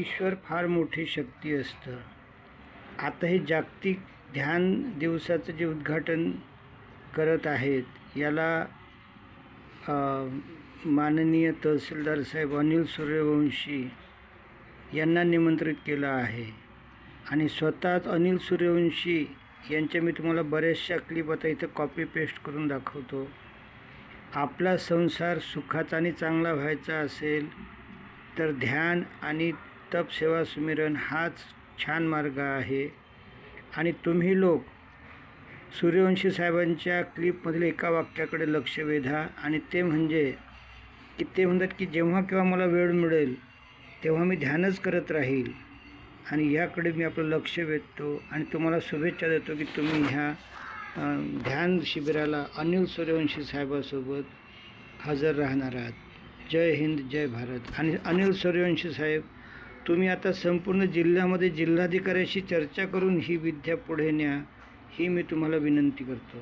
ईश्वर फार मोठी शक्ती असतं. आता हे जागतिक ध्यान दिवसाचं जे उद्घाटन करत आहेत याला माननीय तहसीलदार साहेब अनिल सूर्यवंशी यांना निमंत्रित केलं आहे. आणि स्वतःच अनिल सूर्यवंशी यांच्या मी तुम्हाला बऱ्याचशा क्लिप आता इथं कॉपी पेस्ट करून दाखवतो. आपला संसार सुखाचा आणि चांगला व्हायचा असेल तर ध्यान आणि तप सेवा सुमिरन हाच छान मार्ग आहे. आणि तुम्ही लोक सूर्यवंशी साहेबांच्या क्लिपमधील एका वाक्याकडे लक्ष वेधा. आणि ते म्हणजे की ते म्हणतात की जेव्हा केव्हा मला वेळ मिळेल तेव्हा मी ध्यानच करत राहील. आणि याकडे मी आपलं लक्ष वेधतो. आणि तुम्हाला शुभेच्छा देतो की तुम्ही ह्या ध्यान शिबिराला अनिल सूर्यवंशी साहेबासोबत हजर राहणार आहात. जय हिंद जय भारत. आणि अनिल सूर्यवंशी साहेब तुम्ही आता संपूर्ण जिल्ह्यामध्ये जिल्हाधिकाऱ्याशी चर्चा करून ही विद्या पुढे न्या ही मी तुम्हाला विनंती करतो.